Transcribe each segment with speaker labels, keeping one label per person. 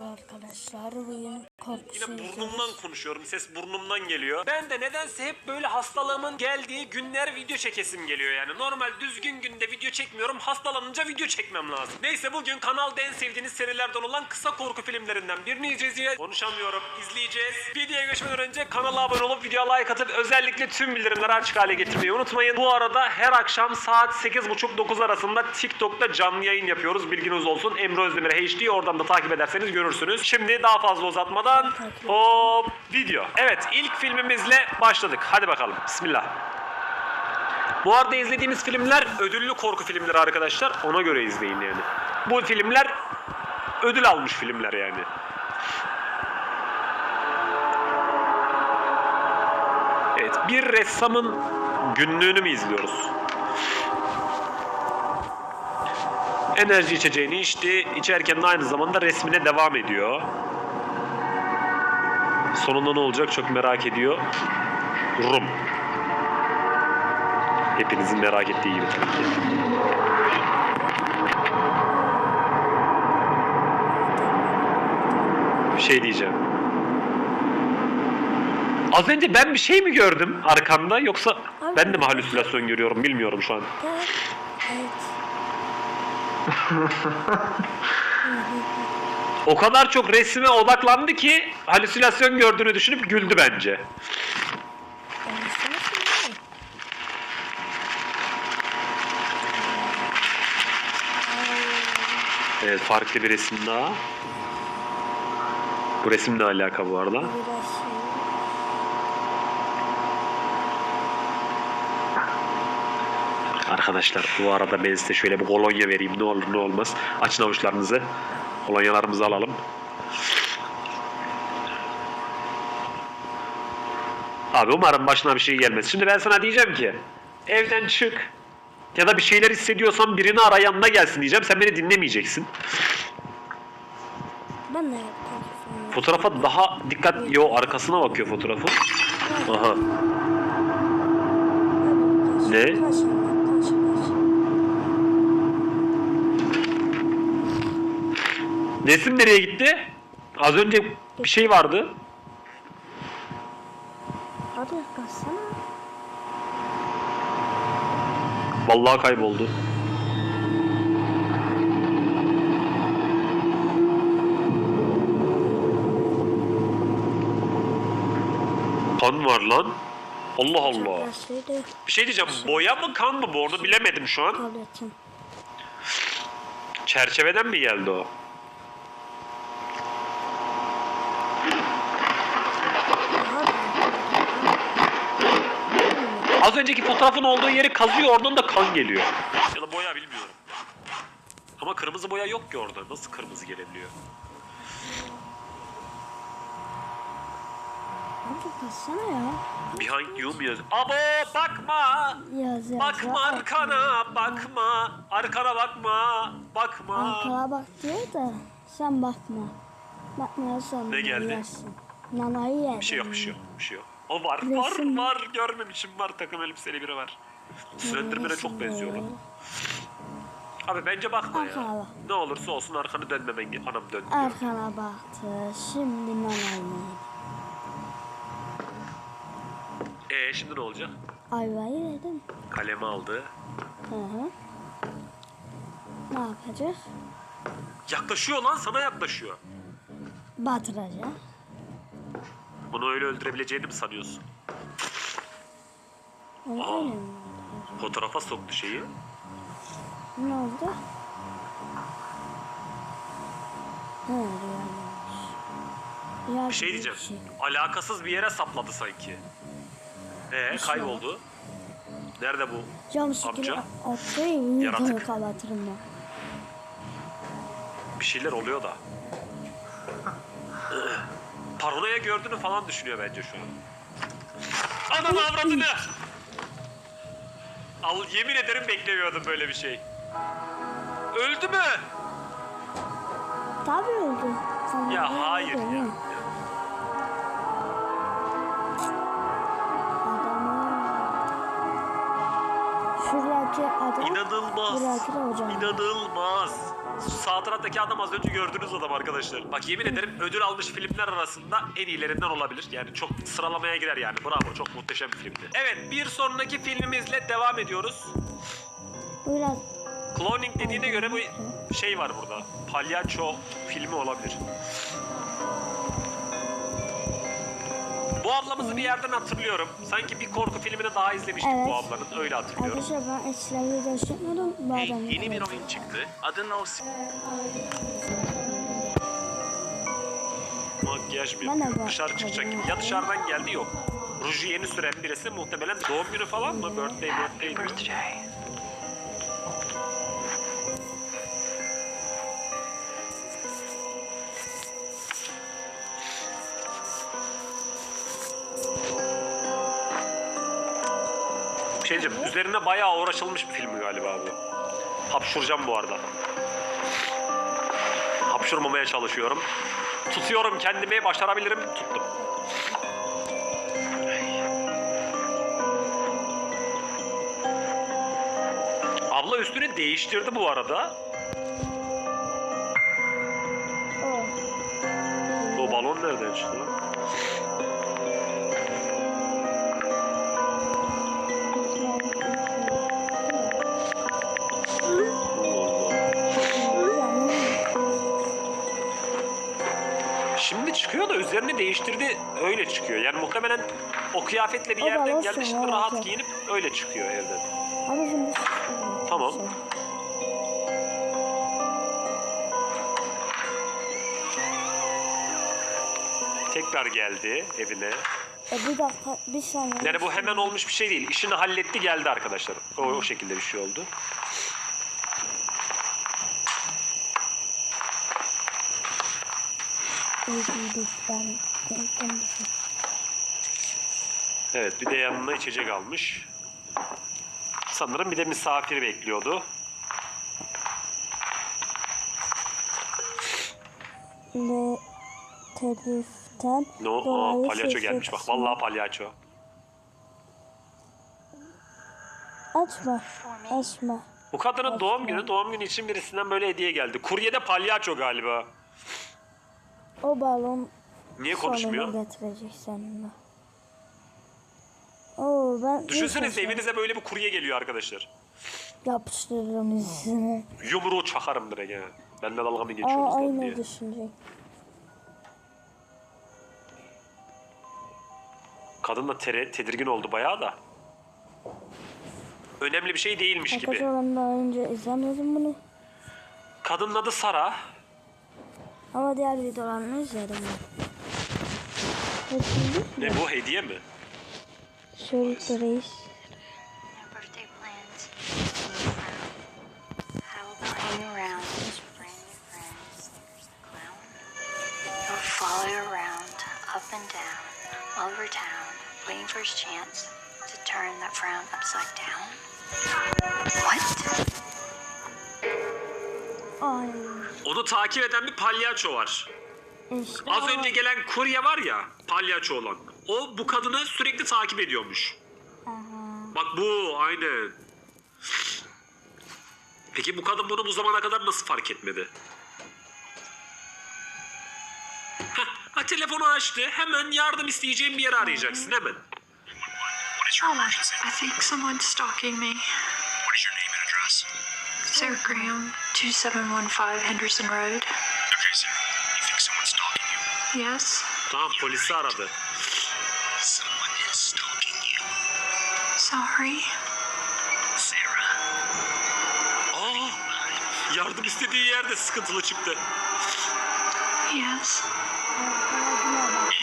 Speaker 1: Arkadaşlar bugün korku
Speaker 2: Yine burnumdan konuşuyorum. Ses burnumdan geliyor. Ben de nedense hep böyle hastalığımın geldiği günler video çekesim geliyor yani. Normal düzgün günde video çekmiyorum. Hastalanınca video çekmem lazım. Neyse bugün kanalda en sevdiğiniz serilerden olan kısa korku filmlerinden birini izleyeceğiz. Konuşamıyorum. izleyeceğiz. Videoya geçmeden önce kanala abone olup videoya like atıp özellikle tüm bildirimleri açık hale getirmeyi unutmayın. Bu arada her akşam saat 8.30-9 arasında TikTok'ta canlı yayın yapıyoruz. Bilginiz olsun. Emre Özdemir HD oradan da takip ederseniz görürsünüz. Şimdi daha fazla uzatmadan hop video. Evet ilk filmimizle başladık. Hadi bakalım. Bismillah. Bu arada izlediğimiz filmler ödüllü korku filmleri arkadaşlar. Ona göre izleyin yani. Bu filmler ödül almış filmler yani. Evet, bir ressamın günlüğünü mü izliyoruz? Enerji içeceğini içti. İçerken de aynı zamanda resmine devam ediyor. Sonunda ne olacak çok merak ediyor. Rum. Hepinizin merak ettiği gibi tabii ki. Bir şey diyeceğim. Az önce ben bir şey mi gördüm arkanda yoksa ben de mi halüsinasyon görüyorum bilmiyorum şu an.
Speaker 1: Evet.
Speaker 2: O kadar çok resme odaklandı ki halüsinasyon gördüğünü düşünüp güldü bence. Evet farklı bir resim daha. Bu resim ne alaka bu arada?
Speaker 1: Biraz şey.
Speaker 2: Arkadaşlar bu arada ben size şöyle bir kolonya vereyim ne olur ne olmaz. Açın avuçlarınızı. Kolonyalarımızı alalım. Abi umarım başına bir şey gelmez. Şimdi ben sana diyeceğim ki evden çık ya da bir şeyler hissediyorsan birini ara yanına gelsin diyeceğim. Sen beni dinlemeyeceksin.
Speaker 1: Ben de.
Speaker 2: Fotoğrafa daha dikkat... Yo arkasına bakıyor fotoğrafı. Aha. Ne?
Speaker 1: Kaç, kaç, kaç, kaç.
Speaker 2: Resim nereye gitti? Az önce bir şey vardı.
Speaker 1: Hadi kaçsana.
Speaker 2: Vallahi kayboldu. Kan var lan. Allah Allah. Bir şey diyeceğim. Boya mı kan mı bu? Onu bilemedim şu an. Çerçeveden mi geldi o? Az önceki fotoğrafın olduğu yeri kazıyor oradan da kan geliyor. Ya da boya bilmiyorum. Ama kırmızı boya yok ki orada. Nasıl kırmızı gelebiliyor?
Speaker 1: Hadi kaçsana ya.
Speaker 2: Behind you mu yazıyor? Abo bakma!
Speaker 1: Yaz yaz.
Speaker 2: Bakma
Speaker 1: yaz.
Speaker 2: arkana bakma! Arkana bakma! Bakma!
Speaker 1: Arkana bak diyor da sen bakma. Bakmıyorsan
Speaker 2: Ne geldi?
Speaker 1: Nanayı yer.
Speaker 2: Bir şey yok, bir şey yok, bir şey yok. O var,
Speaker 1: Resim.
Speaker 2: var, var. Görmemişim var. Takım elbiseli biri var. Slenderman'e çok benziyor lan. Abi bence bakma ya. Ne olursa olsun arkanı dönmemen ge- Anam dön diyor.
Speaker 1: Arkana baktı. Şimdi nanayı
Speaker 2: Ee şimdi ne olacak?
Speaker 1: Ayvayı dedim.
Speaker 2: Kalemi aldı.
Speaker 1: Hı hı. Ne yapacak?
Speaker 2: Yaklaşıyor lan sana yaklaşıyor.
Speaker 1: Batıracak.
Speaker 2: Bunu öyle öldürebileceğini mi sanıyorsun? Aa. Fotoğrafa soktu şeyi.
Speaker 1: Ne oldu? He rüyaymış. Ya
Speaker 2: Bir şey diyeceğim. Alakasız bir yere sapladı sanki. Ee
Speaker 1: şey
Speaker 2: kayboldu. Nerede bu?
Speaker 1: Cam
Speaker 2: Amca.
Speaker 1: atayım.
Speaker 2: Yaratık. Bir şeyler oluyor da. Paranoya gördüğünü falan düşünüyor bence şu an. Ananı avradını! Al yemin ederim beklemiyordum böyle bir şey. Öldü mü?
Speaker 1: Tabii öldü. Sen
Speaker 2: Ya
Speaker 1: öldü,
Speaker 2: hayır ya.
Speaker 1: Adamı... Şuradaki adam...
Speaker 2: İnanılmaz.
Speaker 1: Buradaki de hocam.
Speaker 2: İnanılmaz. Sağ taraftaki adam az önce gördüğünüz adam arkadaşlar. Bak yemin ederim ödül almış filmler arasında en iyilerinden olabilir. Yani çok sıralamaya girer yani. Bravo çok muhteşem bir filmdi. Evet bir sonraki filmimizle devam ediyoruz.
Speaker 1: Biraz
Speaker 2: Cloning dediğine göre bu şey var burada. Palyaço filmi olabilir. Bu ablamızı bir yerden hatırlıyorum. Sanki bir korku filmini daha izlemiştik
Speaker 1: Evet.
Speaker 2: bu ablanın. Öyle hatırlıyorum.
Speaker 1: arkadaşlar ben eskilerle de. Bu
Speaker 3: Hey,
Speaker 1: adamı.
Speaker 3: yeni bir oyun çıktı. Adı No Sp-
Speaker 2: Makyaj
Speaker 1: Ben de bu-
Speaker 2: Dışarı çıkacak gibi. Ya dışarıdan geldi yok. Ruju yeni süren birisi muhtemelen doğum günü falan mı? Birthday, birthday diyor.
Speaker 3: birthday.
Speaker 2: Şey diyeceğim. Üzerine bayağı uğraşılmış bir film galiba bu. Hapşuracağım bu arada. Hapşurmamaya çalışıyorum. Tutuyorum kendimi. Başarabilirim. Tuttum. Abla üstünü değiştirdi bu arada.
Speaker 1: O.
Speaker 2: O balon nereden çıktı lan? Üzerini değiştirdi öyle çıkıyor. Yani muhtemelen o kıyafetle bir
Speaker 1: O
Speaker 2: yerden
Speaker 1: balon
Speaker 2: gelmiş
Speaker 1: sonra
Speaker 2: rahat
Speaker 1: olacak.
Speaker 2: giyinip öyle çıkıyor evden.
Speaker 1: Abi şimdi
Speaker 2: Tamam. Tekrar geldi evine.
Speaker 1: E, bir dakika bir saniye.
Speaker 2: Yani bu hemen olmuş bir şey değil. İşini halletti geldi arkadaşlar. O, o şekilde bir şey oldu. Evet bir de yanına içecek almış. Sanırım bir de misafir bekliyordu.
Speaker 1: Ve teliften
Speaker 2: Ne o?
Speaker 1: dolayı
Speaker 2: palyaço
Speaker 1: ses
Speaker 2: gelmiş bak. Vallahi palyaço.
Speaker 1: Açma. Açma.
Speaker 2: Bu kadının doğum günü. Doğum günü için birisinden böyle hediye geldi. Kuryede palyaço galiba.
Speaker 1: O balon
Speaker 2: Niye konuşmuyor?
Speaker 1: getirecek seninle. Oo ben
Speaker 2: Düşünsenize evinize böyle bir kurye geliyor arkadaşlar.
Speaker 1: yapıştırırım yüzüne.
Speaker 2: Yumruğu çakarım direkt ya. Benimle dalga mı geçiyorsunuz
Speaker 1: Aa
Speaker 2: lan
Speaker 1: aynı
Speaker 2: diye.
Speaker 1: düşünecek.
Speaker 2: Kadın da tere, tedirgin oldu bayağı da. Önemli bir şey değilmiş gibi.
Speaker 1: Arkadaşlar ben daha önce izlemedim bunu.
Speaker 2: Kadının adı Sara.
Speaker 1: Ama diğer videolarını izledim ben. Hepsini
Speaker 2: Ne bu hediye mi?
Speaker 1: Şöyle reis.
Speaker 4: No birthday plans. How about hang around with brand new friends? There's the clown. He'll follow you around, up and down, all over town, waiting for his chance to turn that frown upside down. What?
Speaker 1: Ay.
Speaker 2: Onu takip eden bir palyaço var.
Speaker 1: İşte
Speaker 2: Az
Speaker 1: o.
Speaker 2: önce gelen kurye var ya palyaço olan. O bu kadını sürekli takip ediyormuş.
Speaker 1: Aha.
Speaker 2: Bak bu aynen. Peki bu kadın bunu bu zamana kadar nasıl fark etmedi? Heh, ha, telefonu açtı. Hemen yardım isteyeceğin bir yeri arayacaksın hemen.
Speaker 5: I think someone's stalking me.
Speaker 6: What is your name and address?
Speaker 5: Sarah Graham, 2715 Henderson Road.
Speaker 6: Okay, Sarah. You think someone's stalking you?
Speaker 5: Yes?
Speaker 2: Tamam polisi aradı.
Speaker 6: Someone is stalking you.
Speaker 5: Sorry.
Speaker 6: Sarah.
Speaker 2: Aa, yardım istediği yerde sıkıntılı çıktı.
Speaker 5: Yes.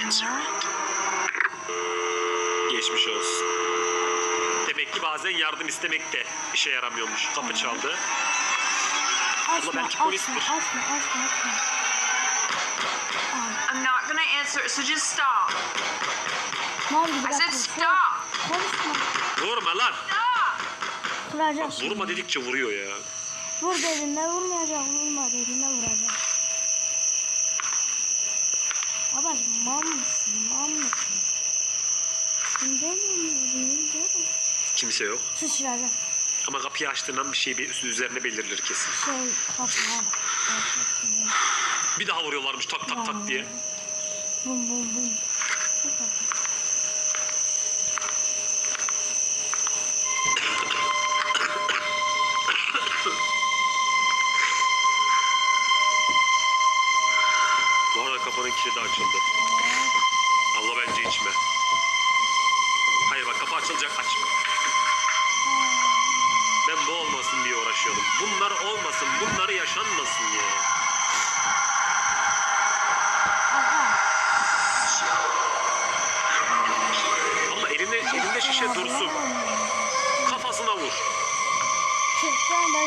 Speaker 6: Answer it.
Speaker 2: Geçmiş olsun. Demek ki bazen yardım istemek de işe yaramıyormuş. Kapı çaldı.
Speaker 1: Açma,
Speaker 2: polistir.
Speaker 1: açma, açma, açma.
Speaker 5: I'm not gonna answer it, so just stop.
Speaker 1: Nerede bir
Speaker 5: I said stop!
Speaker 1: Konuşma.
Speaker 2: Vurma lan.
Speaker 1: Kıracak şimdi.
Speaker 2: Vurma dedikçe vuruyor ya.
Speaker 1: Vur dediğinde vurmayacak, vurma dediğinde vuracak. Baba mal mısın, mal mısın? Şimdi mi?
Speaker 2: Kimse yok.
Speaker 1: Sıçrayacak.
Speaker 2: Ama kapıyı açtığın an bir şey bir üzerine belirilir kesin.
Speaker 1: Şey kapağı.
Speaker 2: Bir daha vuruyorlarmış tak tak tak diye.
Speaker 1: Bum bum bum.
Speaker 2: Bu arada kapının kilidi açıldı. Allah bence içme. Hayır bak kapı açılacak açma. Ben bu uğraşıyordum. Bunlar olmasın, bunları yaşanmasın ya. Ama elinde, elinde şişe dursun. Kafasına vur.
Speaker 1: Çıktan da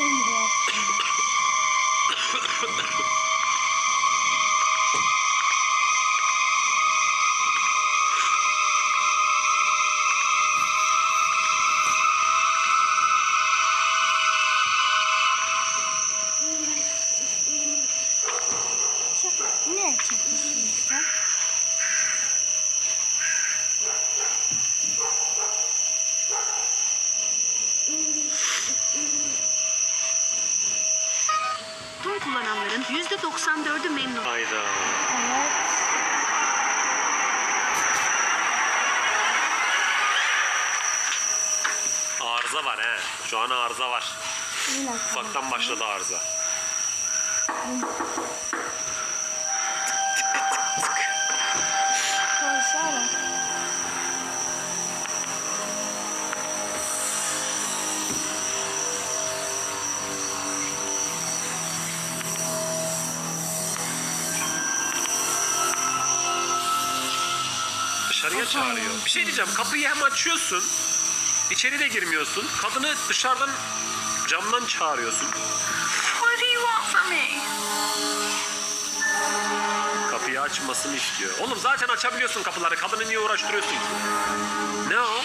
Speaker 7: Son kullananların %94'ü memnun.
Speaker 2: Hayda.
Speaker 1: Evet.
Speaker 2: Arıza var he. Şu an arıza var. Ufaktan başladı arıza.
Speaker 1: konuşalım.
Speaker 2: Çağırıyor. Bir şey diyeceğim. Kapıyı hem açıyorsun. içeri de girmiyorsun. Kadını dışarıdan camdan çağırıyorsun.
Speaker 5: What do you want from me?
Speaker 2: Kapıyı açmasını istiyor. Oğlum zaten açabiliyorsun kapıları. Kadını niye uğraştırıyorsun ki? Ne o?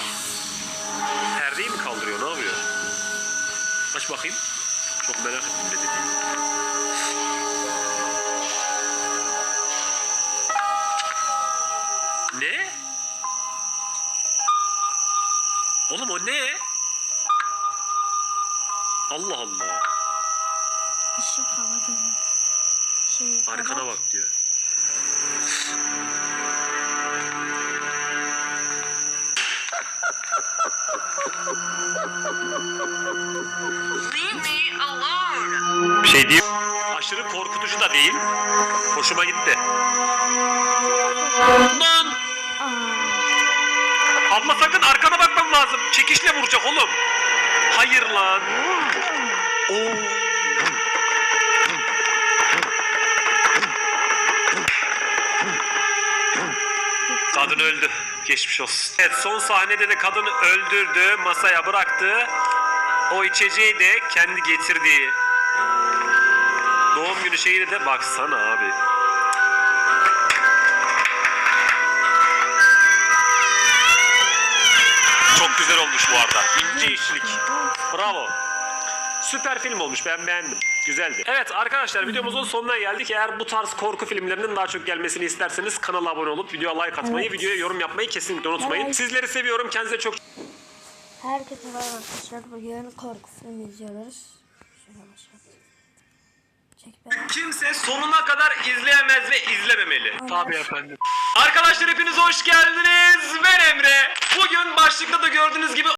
Speaker 2: Perdeyi mi kaldırıyor? Ne yapıyor? Aç bakayım. Çok merak ettim ne dediğini.
Speaker 1: Şey
Speaker 2: değil. Aşırı korkutucu da değil. Hoşuma gitti. Lan! Abla sakın arkana bakmam lazım. Çekişle vuracak oğlum. Hayır lan. Oo. Kadın öldü. Geçmiş olsun. Evet son sahnede de kadını öldürdü. Masaya bıraktı. O içeceği de kendi getirdiği. Doğum günü şeyine de baksana abi. Çok güzel olmuş bu arada. İnce işlik. Bravo. Süper film olmuş ben beğendim. Güzeldi. Evet arkadaşlar videomuzun sonuna geldik. Eğer bu tarz korku filmlerinin daha çok gelmesini isterseniz kanala abone olup videoya like atmayı,
Speaker 1: Evet.
Speaker 2: videoya yorum yapmayı kesinlikle unutmayın.
Speaker 1: Evet.
Speaker 2: Sizleri seviyorum. Kendinize çok
Speaker 1: Herkese merhaba arkadaşlar. Bugün korku filmi izliyoruz. Şuna başlat.
Speaker 2: Kimse sonuna kadar izleyemez ve izlememeli.
Speaker 1: Tabii
Speaker 3: efendim.
Speaker 2: Arkadaşlar hepiniz hoş geldiniz. Ben Emre. Bugün başlıkta da gördüğünüz gibi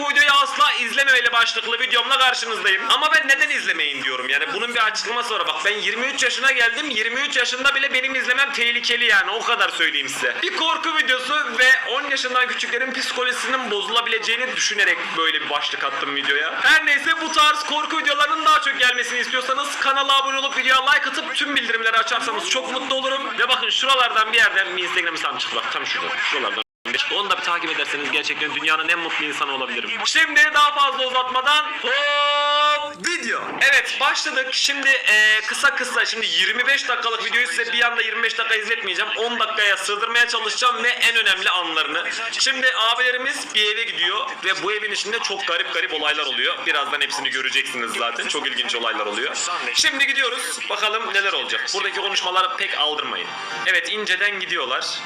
Speaker 2: bu videoyu asla izlememeli başlıklı videomla karşınızdayım. Ama ben neden izlemeyin diyorum yani bunun bir açıklaması var. Bak ben 23 yaşına geldim. 23 yaşında bile benim izlemem tehlikeli yani o kadar söyleyeyim size. Bir korku videosu ve 10 yaşından küçüklerin psikolojisinin bozulabileceğini düşünerek böyle bir başlık attım videoya. Her neyse bu tarz korku videolarının daha çok gelmesini istiyorsanız kanala abone olup videoya like atıp tüm bildirimleri açarsanız çok mutlu olurum. Ve bakın şuralardan bir yerden bir Instagram hesabım çıktı bak tam şurada. Şuralardan onu da bir takip ederseniz gerçekten dünyanın en mutlu insanı olabilirim. Şimdi daha fazla uzatmadan hop video. Evet başladık. Şimdi e, kısa kısa şimdi 25 dakikalık videoyu size bir anda 25 dakika izletmeyeceğim. 10 dakikaya sığdırmaya çalışacağım ve en önemli anlarını. Şimdi abilerimiz bir eve gidiyor ve bu evin içinde çok garip garip olaylar oluyor. Birazdan hepsini göreceksiniz zaten. Çok ilginç olaylar oluyor. Şimdi gidiyoruz. Bakalım neler olacak. Buradaki konuşmaları pek aldırmayın. Evet inceden gidiyorlar.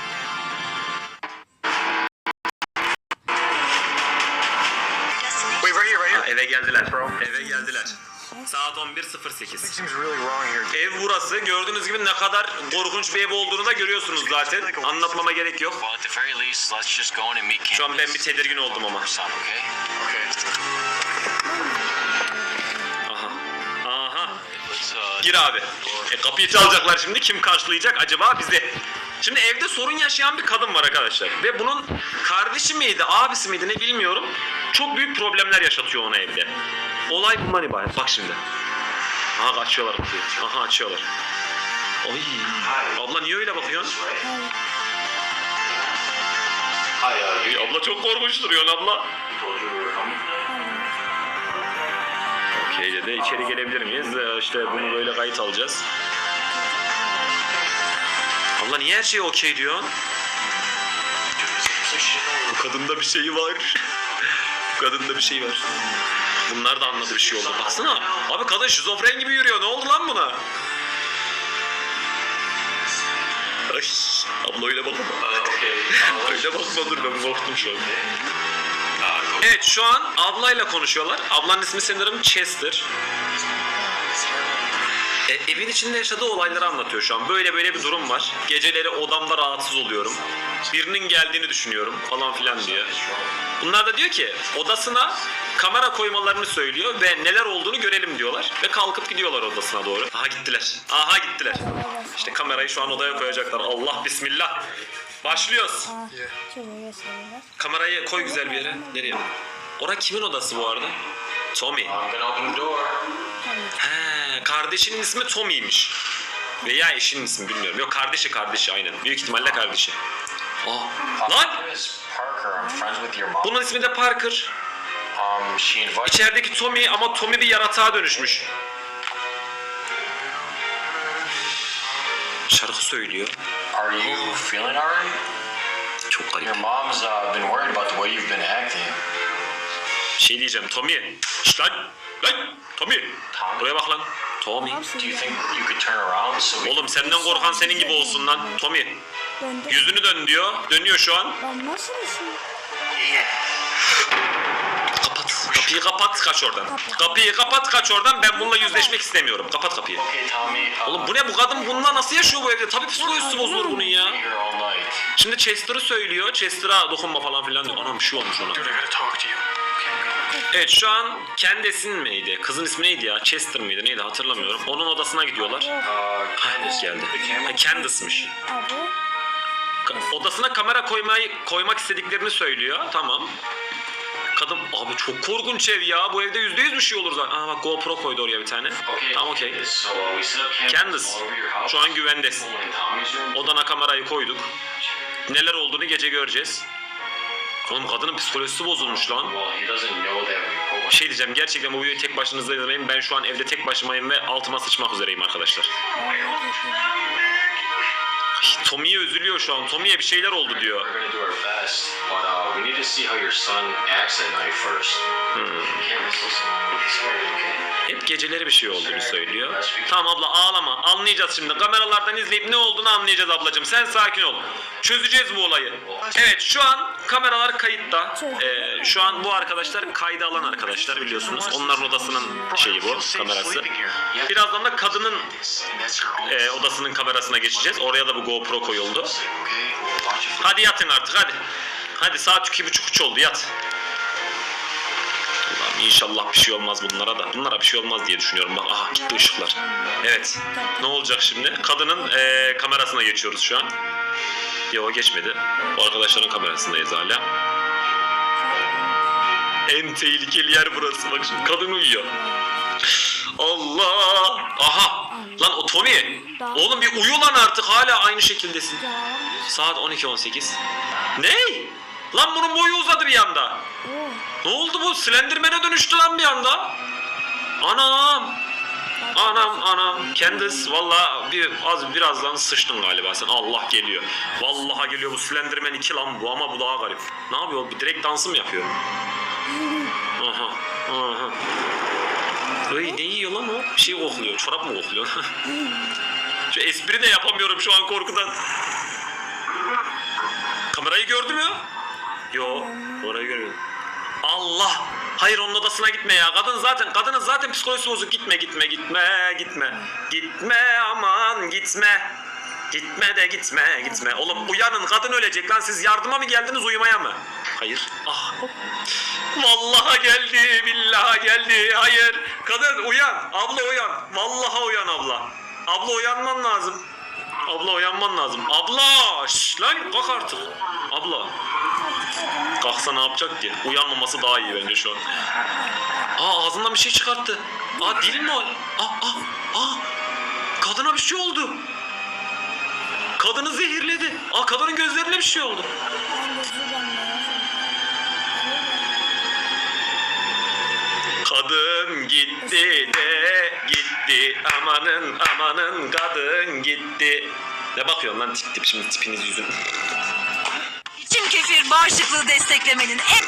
Speaker 2: Eve geldiler. Saat 11.08.
Speaker 6: Seems really wrong here.
Speaker 2: Ev burası. Gördüğünüz gibi ne kadar korkunç bir ev olduğunu da görüyorsunuz zaten. Anlatmama gerek yok. Şu an ben bir tedirgin oldum ama. Aha. Aha.
Speaker 3: Uh,
Speaker 2: Gir abi. E, kapıyı çalacaklar şimdi. Kim karşılayacak acaba bizi? Şimdi evde sorun yaşayan bir kadın var arkadaşlar. Ve bunun kardeşi miydi, abisi miydi ne bilmiyorum. Çok büyük problemler yaşatıyor ona evde. Olay bundan ibaret. Bak şimdi. Aha açıyorlar kapıyı. Aha açıyorlar. Oy. Abla niye öyle bakıyorsun? Ay, abla çok korkunç duruyorsun abla. Okey dedi. İçeri gelebilir miyiz? Ee, İşte bunu böyle kayıt alacağız. Abla niye her şeye okey diyorsun? Bu kadında bir şey var. Bu kadında bir şey var. Bunlar da anladı bir şey oldu. Baksana. Abi kadın şizofren gibi yürüyor. Ne oldu lan buna? Ay, abla öyle bakma. öyle bakma dur ben korktum şu an. Evet şu an ablayla konuşuyorlar. Ablanın ismi sanırım Chester. E, evin içinde yaşadığı olayları anlatıyor şu an. Böyle böyle bir durum var. Geceleri odamda rahatsız oluyorum. Birinin geldiğini düşünüyorum falan filan diyor. Bunlar da diyor ki odasına kamera koymalarını söylüyor ve neler olduğunu görelim diyorlar. Ve kalkıp gidiyorlar odasına doğru. Aha gittiler. Aha gittiler. İşte kamerayı şu an odaya koyacaklar. Allah bismillah. Başlıyoruz. Kamerayı koy güzel bir yere. Nereye? Ora kimin odası bu arada? Tommy. He, kardeşinin ismi Tommy'ymiş. Veya eşinin ismi bilmiyorum. Yok kardeşi kardeşi aynen. Büyük ihtimalle kardeşi. Aa, lan! Bunun ismi de Parker. İçerideki Tommy ama Tommy bir yaratığa dönüşmüş. Şarkı söylüyor.
Speaker 3: Are you feeling alright?
Speaker 2: Çok garip.
Speaker 3: Your mom's uh, been worried about the way you've been acting.
Speaker 2: Şey diyeceğim Tommy. Şşt lan! Lan! Tommy! Buraya bak lan. Tommy.
Speaker 3: Do you think you could turn around so we
Speaker 2: Oğlum senden korkan senin gibi olsun lan. Tommy.
Speaker 1: Döndü.
Speaker 2: Yüzünü dön diyor. Dönüyor şu an.
Speaker 1: Nasıl işin?
Speaker 2: Kapat. Kapıyı kapat kaç oradan. Kapıyı kapat kaç oradan. Ben bununla yüzleşmek istemiyorum. Kapat kapıyı.
Speaker 3: Okay, Tommy. Uh,
Speaker 2: Oğlum bu ne bu kadın bununla nasıl yaşıyor bu evde? Tabii psikolojisi bozulur bunun ya.
Speaker 3: be here all night.
Speaker 2: Şimdi Chester'ı söylüyor. Chester'a dokunma falan filan diyor. Anam şey olmuş ona.
Speaker 6: Dude, I gotta talk to you.
Speaker 2: Evet şu an Candace'in miydi? Kızın ismi neydi ya? Chester mıydı? Neydi hatırlamıyorum. Onun odasına gidiyorlar. Candace geldi. Ha, Candace'mış.
Speaker 1: Abi.
Speaker 2: Ka- Odasına kamera koymayı koymak istediklerini söylüyor. Tamam. Kadın abi çok korkunç ev ya. Bu evde yüzde yüz bir şey olur zaten. Aa bak GoPro koydu oraya bir tane.
Speaker 3: okay.
Speaker 2: Tamam okey.
Speaker 3: Uh,
Speaker 2: Candace. Şu an güvendesin. Odana kamerayı koyduk. Neler olduğunu gece göreceğiz. Oğlum kadının psikolojisi bozulmuş lan. Şey diyeceğim gerçekten bu videoyu tek başınıza izlemeyin. Ben şu an evde tek başımayım ve altıma sıçmak üzereyim arkadaşlar. Tommy'ye üzülüyor şu an. Tommy'ye bir şeyler oldu diyor.
Speaker 3: Uh.
Speaker 2: Hmm. Hep geceleri bir şey olduğunu söylüyor. Tamam abla ağlama. Anlayacağız şimdi. Kameralardan izleyip ne olduğunu anlayacağız ablacığım. Sen sakin ol. Çözeceğiz bu olayı. Evet şu an kameralar kayıtta. Ee, şu an bu arkadaşlar kayda alan arkadaşlar biliyorsunuz. Onların odasının şeyi bu kamerası. Birazdan da kadının e, odasının kamerasına geçeceğiz. Oraya da bu GoPro koyuldu.
Speaker 6: Watch it.
Speaker 2: Hadi yatın artık hadi. Hadi saat iki buçuk üç oldu yat. Allah'ım inşallah bir şey olmaz bunlara da. Bunlara bir şey olmaz diye düşünüyorum. Bak aha gitti ışıklar. Evet. Ne olacak şimdi? Kadının eee, kamerasına geçiyoruz şu an. Yok geçmedi. O arkadaşların kamerasındayız hala. En tehlikeli yer burası. Bak şimdi kadın uyuyor. Allah! Aha! Lan o Tommy! Oğlum bir uyu lan artık hala aynı şekildesin. Saat 12.18. Ne? Lan bunun boyu uzadı bir anda.
Speaker 1: Oo.
Speaker 2: Ne oldu bu? Slenderman'e dönüştü lan bir anda. Anam. Anam anam. Candice valla bir az birazdan sıçtın galiba sen. Allah geliyor. Vallahi geliyor bu Slenderman 2 lan bu ama bu daha garip. Ne yapıyor? Bir direkt dansı mı yapıyor? Aha. Aha. Ay ne yiyor lan o? Bir şey kokluyor. Çorap mı kokluyor? Şu espri de yapamıyorum şu an korkudan. Kamerayı gördü mü? Yo, orayı görmüyorum. Allah! Hayır onun odasına gitme ya. Kadın zaten kadının zaten psikolojisi bozuk. Gitme gitme gitme gitme. Gitme aman gitme. Gitme de gitme gitme. Oğlum uyanın kadın ölecek lan siz yardıma mı geldiniz uyumaya mı? Hayır. Ah. Vallahi geldi billahi geldi. Hayır. Kadın uyan. Abla uyan. Vallahi uyan abla. Abla uyanman lazım. Abla uyanman lazım. Abla! Şş, lan kalk artık. Abla. Kalksa ne yapacak ki? Uyanmaması daha iyi bence şu an. Aa ağzından bir şey çıkarttı. Aa dil mi o? Aa aa aa. Kadına bir şey oldu. Kadını zehirledi. Aa kadının gözlerine bir şey oldu. Gitti de gitti. Amanın amanın kadın gitti. Ne bakıyorsun lan tip tip şimdi tipiniz yüzün.
Speaker 5: İçim kefir bağışıklığı desteklemenin en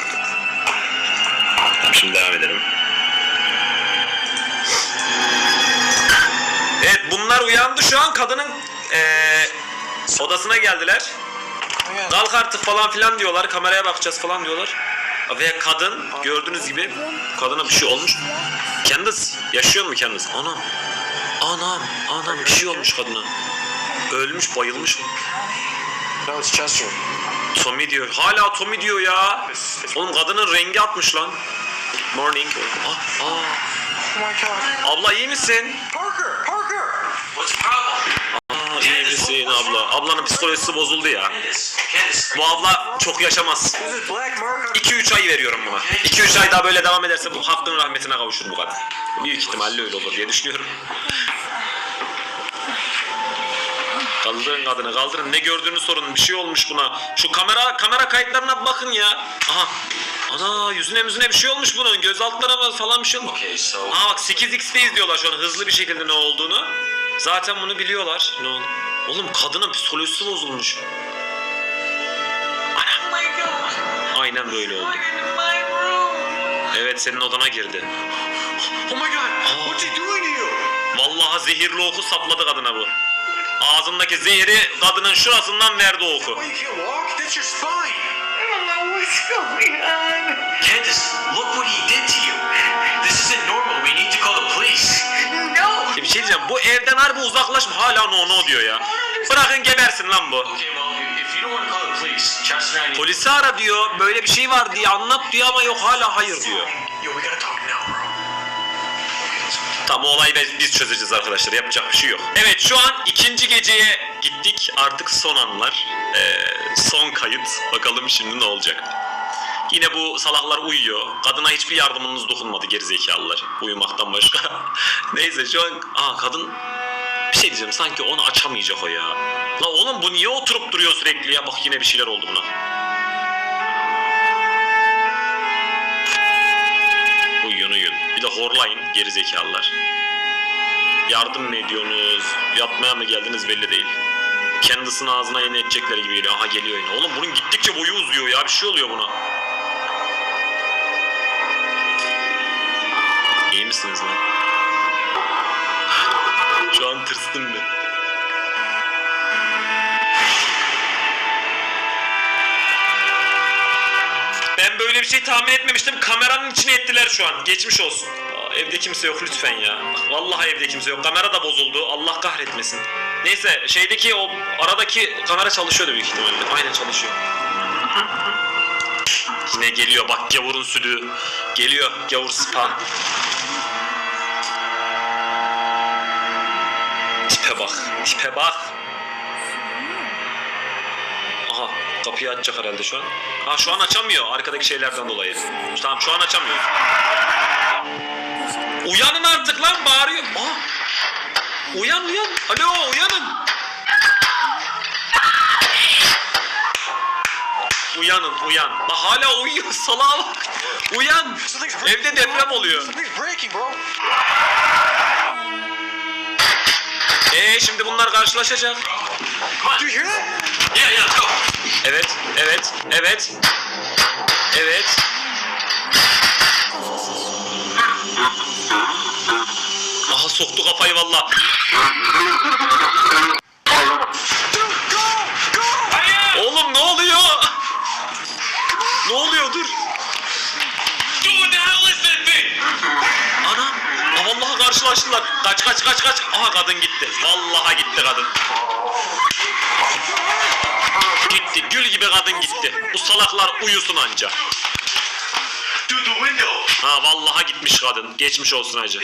Speaker 2: Şimdi devam edelim. Evet bunlar uyandı şu an kadının eee, odasına geldiler. Kalk artık falan filan diyorlar. Kameraya bakacağız falan diyorlar. Ve kadın gördüğünüz gibi kadına bir şey olmuş. Candice yaşıyor mu Candice? Anam. Anam. Anam bir şey olmuş kadına. Ölmüş bayılmış.
Speaker 6: No, it's Chester.
Speaker 2: Tommy diyor. Hala Tommy diyor ya. Oğlum kadının rengi atmış lan. Morning. Ah, aa.
Speaker 6: Oh my god.
Speaker 2: Abla iyi misin?
Speaker 6: Parker! Parker!
Speaker 3: What's the problem?
Speaker 2: Aa, iyi misin abla? Ablanın psikolojisi bozuldu ya. Bu abla çok yaşamaz.
Speaker 6: This is Black Mark.
Speaker 2: 2-3 ay veriyorum buna. 2-3 ay daha böyle devam ederse bu hakkın rahmetine kavuşur bu kadın. Büyük ihtimalle öyle olur diye düşünüyorum. Kaldırın kadını kaldırın. Ne gördüğünü sorun. Bir şey olmuş buna. Şu kamera kamera kayıtlarına bakın ya. Aha. Ana yüzüne yüzüne bir şey olmuş bunun. Göz altlarına falan bir şey olmuş.
Speaker 3: Okay, so
Speaker 2: Aa bak 8x'te izliyorlar şu an hızlı bir şekilde ne olduğunu. Zaten bunu biliyorlar. Ne oldu? Oğlum kadının psikolojisi bozulmuş. Ana. Aynen böyle oldu. Evet senin odana girdi.
Speaker 6: Oh my god! What's he doing to you?
Speaker 2: Vallahi zehirli oku sapladı kadına bu. Ağzındaki zehri kadının şurasından verdi oku.
Speaker 6: You.
Speaker 3: Candace, look what he did to you. This isn't normal. We need to call the police.
Speaker 2: Bir şey diyeceğim bu evden harbi uzaklaşma hala no no diyor ya. Bırakın gebersin lan bu. Polisi ara diyor böyle bir şey var diye anlat diyor ama yok hala hayır diyor. Tam olayı biz çözeceğiz arkadaşlar. Yapacak bir şey yok. Evet şu an ikinci geceye gittik. Artık son anlar. Ee, son kayıt. Bakalım şimdi ne olacak. Yine bu salaklar uyuyor. Kadına hiçbir yardımınız dokunmadı gerizekalılar. Uyumaktan başka. Neyse şu an... Aa kadın... Bir şey diyeceğim sanki onu açamayacak o ya. La oğlum bu niye oturup duruyor sürekli ya? Bak yine bir şeyler oldu buna. Uyuyun uyuyun. Bir de horlayın gerizekalılar. Yardım mı ediyorsunuz? Yatmaya mı geldiniz belli değil. Kendisini ağzına yeni edecekler gibi geliyor. Aha geliyor yine. Oğlum bunun gittikçe boyu uzuyor ya. Bir şey oluyor buna. Misiniz lan? Şu an tırstım ben. Ben böyle bir şey tahmin etmemiştim. Kameranın içine ettiler şu an. Geçmiş olsun. Aa, evde kimse yok lütfen ya. Vallahi evde kimse yok. Kamera da bozuldu. Allah kahretmesin. Neyse şeydeki o aradaki kamera çalışıyordu büyük ihtimalle. Aynen çalışıyor. Yine geliyor bak gavurun südü. Geliyor gavur spa. Tipe bak. Tipe bak. Aha kapıyı açacak herhalde şu an. Ha şu an açamıyor arkadaki şeylerden dolayı. Tamam şu an açamıyor. Uyanın artık lan bağırıyor. Aa. Uyan uyan. Alo uyanın. Uyanın uyan. Bak hala uyuyor salağa bak. Uyan. Evde deprem oluyor. Eee şimdi bunlar karşılaşacak.
Speaker 6: Do you hear that?
Speaker 2: Evet, evet, evet. Evet. Aha soktu kafayı valla. Oğlum ne oluyor? ne oluyor dur.
Speaker 3: Anam. Vallahi karşılaştılar. Kaç
Speaker 2: kaç kaç kaç. Aha kadın gitti. Vallahi gitti kadın. Gitti. Gül gibi kadın gitti. Bu salaklar uyusun anca. Ha vallahi gitmiş kadın. Geçmiş olsun hacı.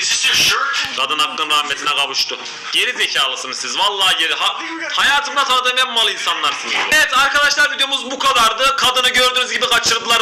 Speaker 2: Kadın hakkın rahmetine kavuştu. Geri zekalısınız siz. Vallahi geri. Ha, hayatımda tanıdığım en mal insanlarsınız. Evet arkadaşlar videomuz bu kadardı. Kadını gördüğünüz gibi kaçırdılar.